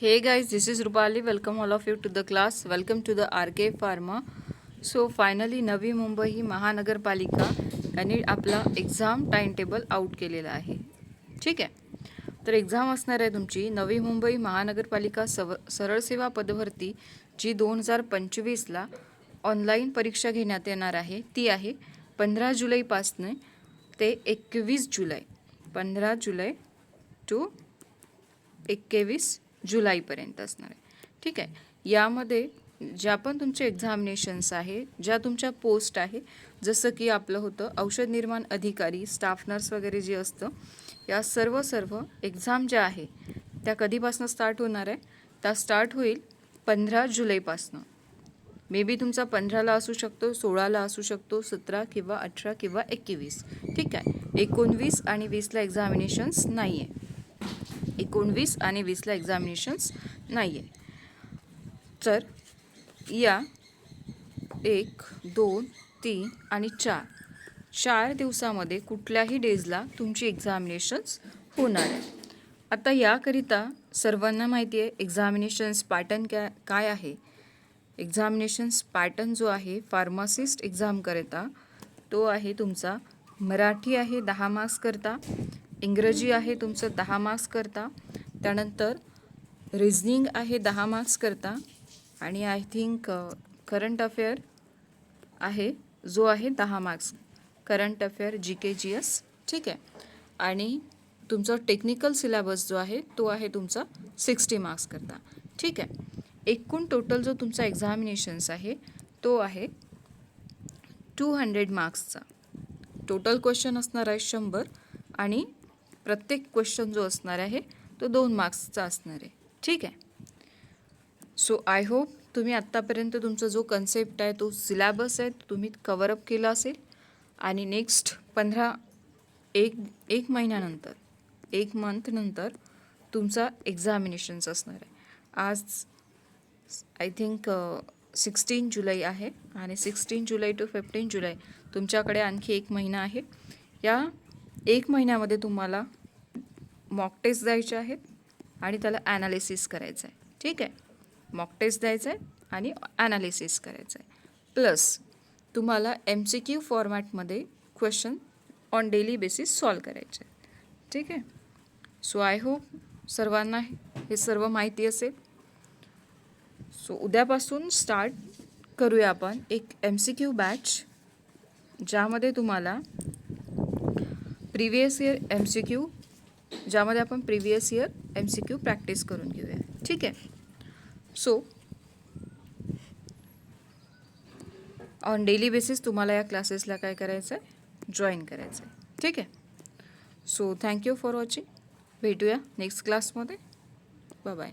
Hey guys, this is Rupali. Welcome all of you to the class. Welcome to the RK Pharma. So finally Navi Mumbai ही महानगरपालिका यांनी आपला exam time table out केलेला आहे ठीक आहे तर exam असणार आहे तुमची नवी मुंबई महानगरपालिका सव सरळ सेवा पदभरती जी दोन हजार पंचवीसला ऑनलाईन परीक्षा घेण्यात येणार आहे ती आहे पंधरा जुलैपासनं ते एकवीस जुलै पंधरा जुलै टू एकवीस जुलैपर्यंत असणार आहे. ठीक आहे? यामध्ये ज्या पण तुमचे एक्झामिनेशन्स आहे ज्या तुमच्या पोस्ट आहे जसं की आपलं होतं औषध निर्माण अधिकारी स्टाफ नर्स वगैरे जे असतं या सर्व सर्व एक्झाम ज्या आहे त्या कधीपासून स्टार्ट होणार आहे? त्या स्टार्ट होईल पंधरा जुलैपासनं. मे बी तुमचा पंधराला असू शकतो सोळाला असू शकतो सतरा किंवा अठरा किंवा एकवीस. ठीक आहे? एकोणवीस आणि वीसला एक्झामिनेशन्स नाही आहे एकोणवीस आणि वीसला एक्झामिनेशन्स नाही आहे तर या एक दोन तीन आणि चार. चार दिवसामध्ये कुठल्याही डेजला तुमची एक्झामिनेशन्स होणार. आहे आता याकरिता सर्वांना माहिती आहे एक्झामिनेशन्स पॅटर्न काय काय आहे? एक्झामिनेशन्स पॅटर्न जो आहे फार्मासिस्ट एक्झामकरिता तो आहे तुमचा मराठी आहे दहा मार्क्स करता. इंग्रजी आहे तुमचं दहा मार्क्स करता. त्यानंतर रिझनिंग आहे दहा मार्क्स करता. आणि आय थिंक करंट अफेअर आहे जो आहे दहा marks current affair G K G S ठीक आहे. आणि तुमचा टेक्निकल सिलेबस जो आहे तो आहे तुमचा सिक्स्टी मार्क्स करता. ठीक आहे. एकूण टोटल जो तुमचा एक्झामिनेशन्स आहे तो आहे टू हंड्रेड मार्क्सचा टोटल क्वेश्चन असणार आहे शंभर आणि प्रत्येक क्वेश्चन जो असणार आहे तो दोन मार्क्सचा असणार आहे. ठीक आहे? सो आय होप तुम्ही आत्तापर्यंत तुमचा जो कन्सेप्ट आहे तो सिलॅबस आहे तो तुम्ही कवरअप केला असेल. आणि नेक्स्ट पंधरा एक एक महिन्यानंतर एक मंथनंतर तुमचा एक्झामिनेशन्स असणार आहे. आज आय थिंक सिक्स्टीन जुलै आहे आणि सिक्स्टीन जुलै टू फिफ्टीन जुलै तुमच्याकडे आणखी एक महिना आहे. या एक महिन्यामध्ये तुम्हाला मॉक टेस्ट द्यायचे आहेत आणि त्याला ॲनालिसिस करायचं आहे. ठीक आहे? मॉक टेस्ट द्यायचं आहे आणि ॲनालिसिस करायचं आहे. प्लस तुम्हाला एम सी क्यू फॉर्मॅटमध्ये question on daily basis solve करायचे आहेत. ठीक आहे? सो आय होप सर्वांना हे सर्व माहिती असेल. सो उद्यापासून स्टार्ट करूया आपण एक एम सी क्यू बॅच ज्यामध्ये तुम्हाला previous year M C Q ज्यामध्ये आपण previous year M C Q practice करून घेऊया. ठीक आहे? सो ऑन डेली बेसिस तुम्हाला या क्लासेसला काय करायचं आहे जॉईन करायचं आहे? ठीक आहे so thank you for watching भेटूया नेक्स्ट क्लासमध्ये बाय